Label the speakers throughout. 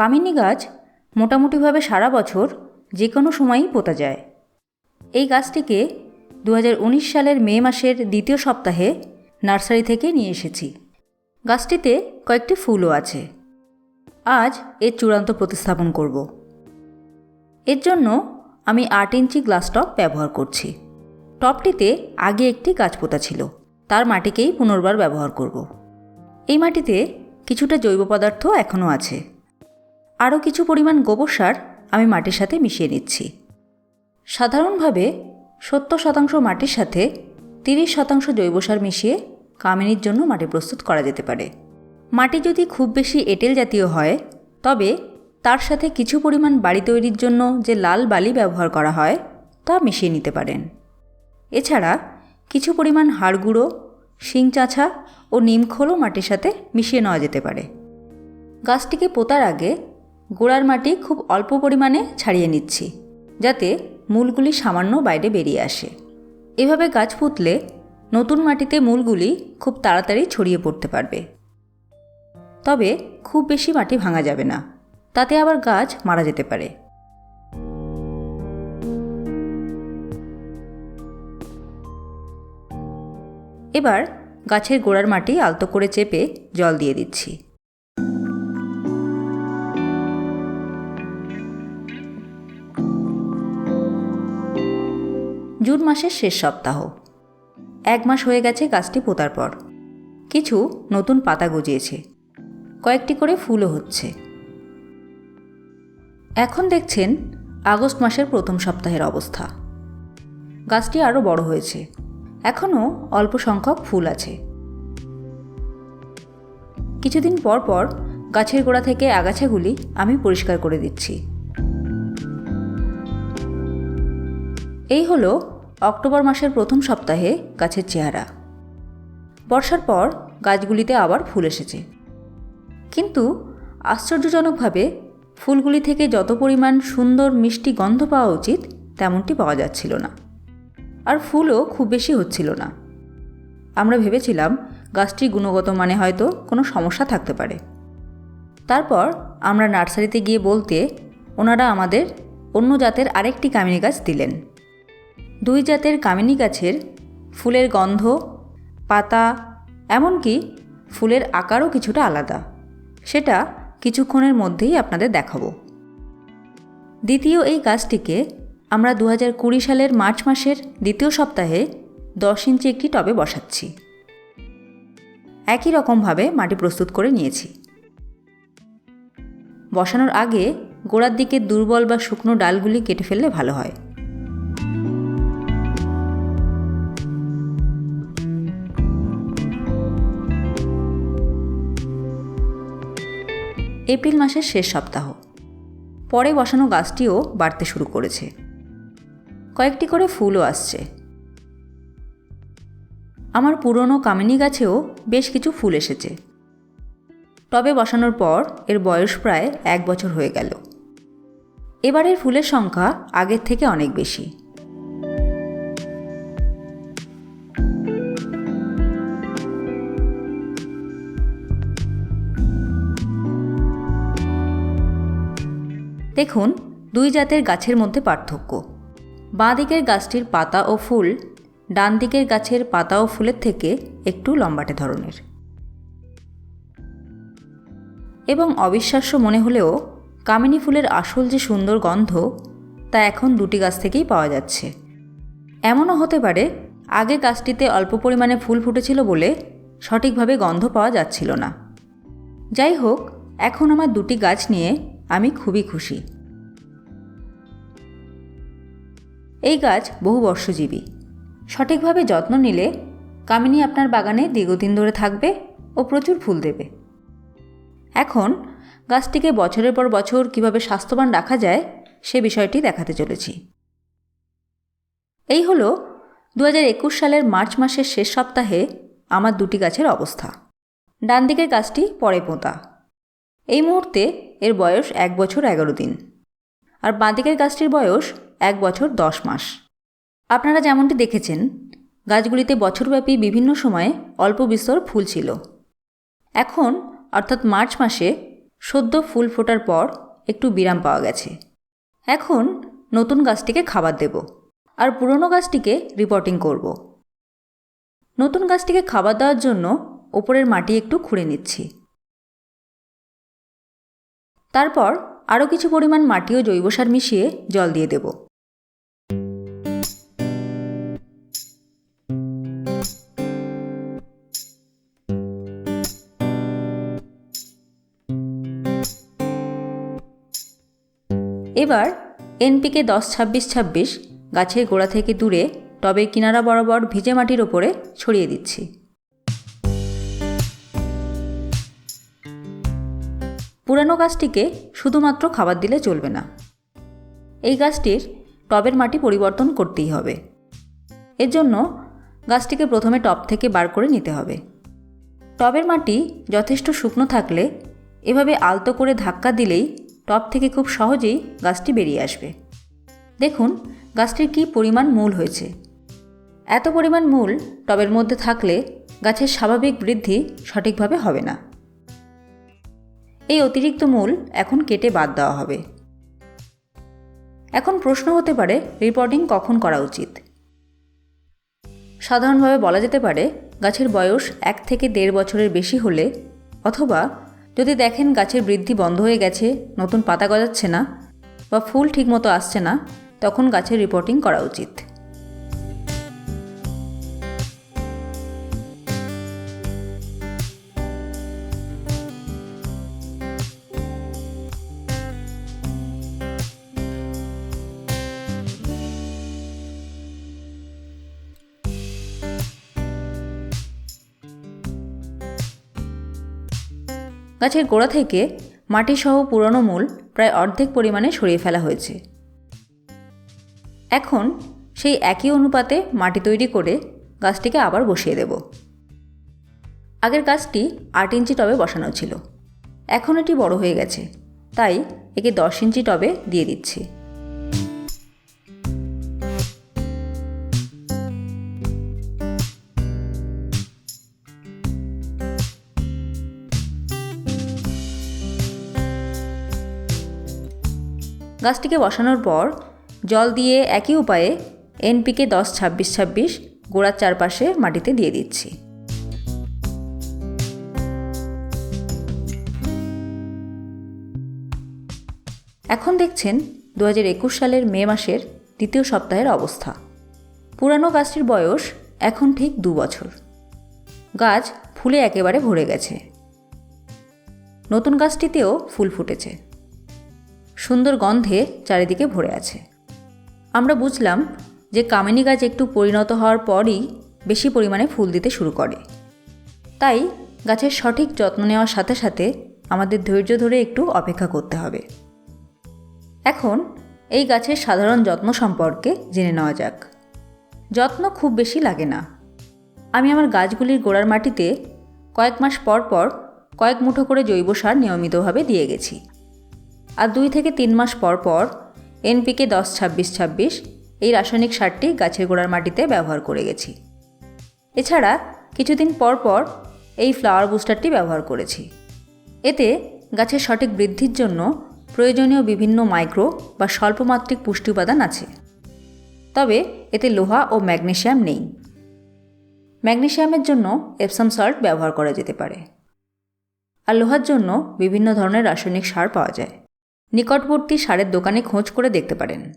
Speaker 1: কামিনী গাছ মোটামুটিভাবে সারা বছর যে কোনো সময়ই পোতা যায়। এই গাছটিকে দু হাজার উনিশ সালের মে মাসের দ্বিতীয় সপ্তাহে নার্সারি থেকে নিয়ে এসেছি। গাছটিতে কয়েকটি ফুলও আছে। আজ এর চূড়ান্ত প্রতিস্থাপন করব। এর জন্য আমি আট ইঞ্চি গ্লাস টপ ব্যবহার করছি। টপটিতে আগে একটি গাছ পোতা ছিল। তার মাটিকেই পুনর্বার ব্যবহার করব। এই মাটিতে কিছুটা জৈব পদার্থ এখনও আছে। আরও কিছু পরিমাণ গোবর সার আমি মাটির সাথে মিশিয়ে নিচ্ছি। সাধারণভাবে সত্তর শতাংশ মাটির সাথে তিরিশ শতাংশ জৈব সার মিশিয়ে কামিনীর জন্য মাটি প্রস্তুত করা যেতে পারে। মাটি যদি খুব বেশি এঁটেল জাতীয় হয়, তবে তার সাথে কিছু পরিমাণ বাড়ি তৈরির জন্য যে লাল বালি ব্যবহার করা হয়, তা মিশিয়ে নিতে পারেন। এছাড়া কিছু পরিমাণ হাড় গুঁড়ো, শিং চাছা ও নিমখোলও মাটির সাথে মিশিয়ে নেওয়া যেতে পারে। গাছটিকে পোতার আগে গোড়ার মাটি খুব অল্প পরিমাণে ছাড়িয়ে নিচ্ছি, যাতে মূলগুলি সামান্য বাইরে বেরিয়ে আসে। এভাবে গাছ পুঁতলে নতুন মাটিতে মূলগুলি খুব তাড়াতাড়ি ছড়িয়ে পড়তে পারবে। তবে খুব বেশি মাটি ভাঙা যাবে না, তাতে আবার গাছ মারা যেতে পারে। এবার গাছের গোড়ার মাটি আলতো করে চেপে জল দিয়ে দিচ্ছি। জুন মাসের শেষ সপ্তাহ। এক মাস হয়ে গেছে গাছটি পোতার পর। কিছু নতুন পাতা গজিয়েছে। কয়েকটি করে ফুলও হচ্ছে। এখন দেখছেন আগস্ট মাসের প্রথম সপ্তাহের অবস্থা। গাছটি আরও বড় হয়েছে। এখনও অল্প সংখ্যক ফুল আছে। কিছুদিন পর পর গাছের গোড়া থেকে আগাছাগুলি আমি পরিষ্কার করে দিচ্ছি। এই হলো অক্টোবর মাসের প্রথম সপ্তাহে গাছের চেহারা। বর্ষার পর গাছগুলিতে আবার ফুল এসেছে। কিন্তু আশ্চর্যজনকভাবে ফুলগুলি থেকে যত পরিমাণ সুন্দর মিষ্টি গন্ধ পাওয়া উচিত তেমনটি পাওয়া যাচ্ছিল না। আর ফুলও খুব বেশি হচ্ছিল না। আমরা ভেবেছিলাম গাছটির গুণগত মানে হয়তো কোনো সমস্যা থাকতে পারে। তারপর আমরা নার্সারিতে গিয়ে বলতে ওনারা আমাদের অন্য জাতের আরেকটি কামিনী গাছ দিলেন। দুই জাতের কামিনী গাছের ফুলের গন্ধ, পাতা, এমনকি ফুলের আকারও কিছুটা আলাদা। সেটা কিছুক্ষণের মধ্যেই আপনাদের দেখাবো। দ্বিতীয় এই গাছটিকে আমরা দু কুড়ি সালের মার্চ মাসের দ্বিতীয় সপ্তাহে দশ ইঞ্চি একটি টবে বসাচ্ছি। একই রকমভাবে মাটি প্রস্তুত করে নিয়েছি। বসানোর আগে গোড়ার দিকে দুর্বল বা শুকনো ডালগুলি কেটে ফেললে ভালো হয়। এপ্রিল মাসের শেষ সপ্তাহ। পরে বসানো গাছটিও বাড়তে শুরু করেছে। কয়েকটি করে ফুলও আসছে। আমার পুরনো কামিনী গাছেও বেশ কিছু ফুল এসেছে। টবে বসানোর পর এর বয়স প্রায় এক বছর হয়ে গেল। এবারের ফুলের সংখ্যা আগের থেকে অনেক বেশি। দেখুন, দুই জাতের গাছের মধ্যে পার্থক্য। বাঁ দিকের গাছটির পাতা ও ফুল ডান দিকের গাছের পাতা ও ফুলের থেকে একটু লম্বাটে ধরনের। এবং অবিশ্বাস্য মনে হলেও কামিনী ফুলের আসল যে সুন্দর গন্ধ, তা এখন দুটি গাছ থেকেই পাওয়া যাচ্ছে। এমনও হতে পারে, আগে গাছটিতে অল্প পরিমাণে ফুল ফুটেছিল বলে সঠিকভাবে গন্ধ পাওয়া যাচ্ছিল না। যাই হোক, এখন আমার দুটি গাছ নিয়ে আমি খুবই খুশি। এই গাছ বহু বর্ষজীবী। সঠিকভাবে যত্ন নিলে কামিনী আপনার বাগানে দীর্ঘদিন ধরে থাকবে ও প্রচুর ফুল দেবে। এখন গাছটিকে বছরের পর বছর কীভাবে স্বাস্থ্যবান রাখা যায় সে বিষয়টি দেখাতে চলেছি। এই হলো দু হাজার একুশ সালের মার্চ মাসের শেষ সপ্তাহে আমার দুটি গাছের অবস্থা। ডান দিকের গাছটি পরে পোঁতা। এই মুহূর্তে এর বয়স এক বছর এগারো দিন। আর বাঁদিকের গাছটির বয়স এক বছর দশ মাস। আপনারা যেমনটি দেখেছেন, গাছগুলিতে বছরব্যাপী বিভিন্ন সময়ে অল্প বিস্তর ফুল ছিল। এখন, অর্থাৎ মার্চ মাসে, সদ্য ফুল ফোটার পর একটু বিরাম পাওয়া গেছে। এখন, নতুন গাছটিকে খাবার দেব আর পুরনো গাছটিকে রিপোর্টিং করব। নতুন গাছটিকে খাবার দেওয়ার জন্য ওপরের মাটি একটু খুঁড়ে নিচ্ছি। তারপর আরও কিছু পরিমাণ মাটি ও জৈব সার মিশিয়ে জল দিয়ে দেব। এবার এনপিকে দশ ছাব্বিশ ছাব্বিশ গাছের গোড়া থেকে দূরে টবের কিনারা বরাবর ভিজে মাটির ওপরে ছড়িয়ে দিচ্ছি। পুরানো গাছটিকে শুধুমাত্র খাবার দিলে চলবে না। এই গাছটির টবের মাটি পরিবর্তন করতেই হবে। এর জন্য গাছটিকে প্রথমে টব থেকে বার করে নিতে হবে। টবের মাটি যথেষ্ট শুকনো থাকলে এভাবে আলতো করে ধাক্কা দিলেই টব থেকে খুব সহজেই গাছটি বেরিয়ে আসবে। দেখুন, গাছটির কী পরিমাণ মূল হয়েছে। এত পরিমাণ মূল টবের মধ্যে থাকলে গাছের স্বাভাবিক বৃদ্ধি সঠিকভাবে হবে না। এই অতিরিক্ত মূল এখন কেটে বাদ দেওয়া হবে। এখন প্রশ্ন হতে পারে, রিপোর্টিং কখন করা উচিত? সাধারণভাবে বলা যেতে পারে, গাছের বয়স এক থেকে দেড় বছরের বেশি হলে, অথবা যদি দেখেন গাছের বৃদ্ধি বন্ধ হয়ে গেছে, নতুন পাতা গজাচ্ছে না, বা ফুল ঠিকমতো আসছে না, তখন গাছের রিপোর্টিং করা উচিত। গাছের গোড়া থেকে মাটিসহ পুরনো মূল প্রায় অর্ধেক পরিমাণে সরিয়ে ফেলা হয়েছে। এখন সেই একই অনুপাতে মাটি তৈরি করে গাছটিকে আবার বসিয়ে দেব। আগের গাছটি আট ইঞ্চি টবে বসানো ছিল। এখন এটি বড় হয়ে গেছে। তাই একে দশ ইঞ্চি টবে দিয়ে দিচ্ছি। গাছটিকে বসানোর পর জল দিয়ে একই উপায়ে এনপিকে দশ, ছাব্বিশ ছাব্বিশ গোড়ার চারপাশে মাটিতে দিয়ে দিচ্ছি। এখন দেখছেন দু হাজার একুশ সালের মে মাসের দ্বিতীয় সপ্তাহের অবস্থা। পুরানো গাছটির বয়স এখন ঠিক দু বছর। গাছ ফুলে একেবারে ভরে গেছে। নতুন গাছটিতেও ফুল ফুটেছে। সুন্দর গন্ধে চারিদিকে ভরে আছে। আমরা বুঝলাম যে কামিনী গাছ একটু পরিণত হওয়ার পরই বেশি পরিমাণে ফুল দিতে শুরু করে। তাই গাছের সঠিক যত্ন নেওয়ার সাথে সাথে আমাদের ধৈর্য ধরে একটু অপেক্ষা করতে হবে। এখন এই গাছের সাধারণ যত্ন সম্পর্কে জেনে নেওয়া যাক। যত্ন খুব বেশি লাগে না। আমি আমার গাছগুলির গোড়ার মাটিতে কয়েক মাস পর পর কয়েক মুঠো করে জৈব সার নিয়মিতভাবে দিয়ে গেছি। আর দুই থেকে তিন মাস পর পর এনপিকে দশ ছাব্বিশ ছাব্বিশ এই রাসায়নিক সারটি গাছের গোড়ার মাটিতে ব্যবহার করে গেছি। এছাড়া কিছুদিন পর পর এই ফ্লাওয়ার বুস্টারটি ব্যবহার করেছি। এতে গাছের সঠিক বৃদ্ধির জন্য প্রয়োজনীয় বিভিন্ন মাইক্রো বা স্বল্পমাত্রিক পুষ্টি উপাদান আছে। তবে এতে লোহা ও ম্যাগনেশিয়াম নেই। ম্যাগনেশিয়ামের জন্য এপসাম সল্ট ব্যবহার করা যেতে পারে। আর লোহার জন্য বিভিন্ন ধরনের রাসায়নিক সার পাওয়া যায়। নিকটবর্তী সারের দোকানে খোঁজ করে দেখতে পারেন।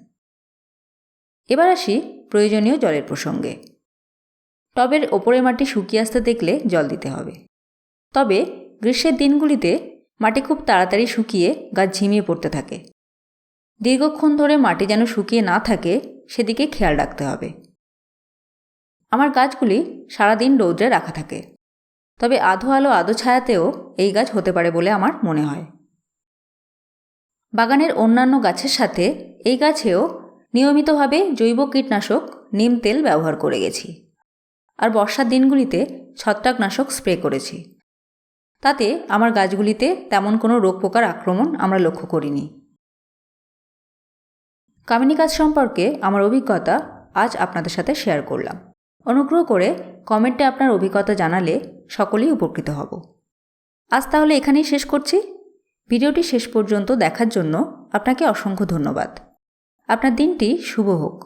Speaker 1: এবার আসি প্রয়োজনীয় জলের প্রসঙ্গে। টবের ওপরে মাটি শুকিয়ে আসতে দেখলে জল দিতে হবে। তবে গ্রীষ্মের দিনগুলিতে মাটি খুব তাড়াতাড়ি শুকিয়ে গাছ ঝিমিয়ে পড়তে থাকে। দীর্ঘক্ষণ ধরে মাটি যেন শুকিয়ে না থাকে, সেদিকে খেয়াল রাখতে হবে। আমার গাছগুলি সারাদিন রৌদ্রে রাখা থাকে। তবে আধো আলো আধো ছায়াতেও এই গাছ হতে পারে বলে আমার মনে হয়। বাগানের অন্যান্য গাছের সাথে এই গাছেও নিয়মিতভাবে জৈব কীটনাশক, নিম তেল ব্যবহার করে গেছি। আর বর্ষার দিনগুলিতে ছত্রাকনাশক স্প্রে করেছি। তাতে আমার গাছগুলিতে তেমন কোনো রোগ পোকার আক্রমণ আমরা লক্ষ্য করিনি। কামিনী গাছ সম্পর্কে আমার অভিজ্ঞতা আজ আপনাদের সাথে শেয়ার করলাম। অনুগ্রহ করে কমেন্টে আপনার অভিজ্ঞতা জানালে সকলেই উপকৃত হব। আজ তাহলে এখানেই শেষ করছি। ভিডিওটি শেষ পর্যন্ত দেখার জন্য আপনাকে অসংখ্য ধন্যবাদ। আপনার দিনটি শুভ হোক।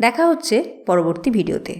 Speaker 1: দেখা হচ্ছে পরবর্তী ভিডিওতে।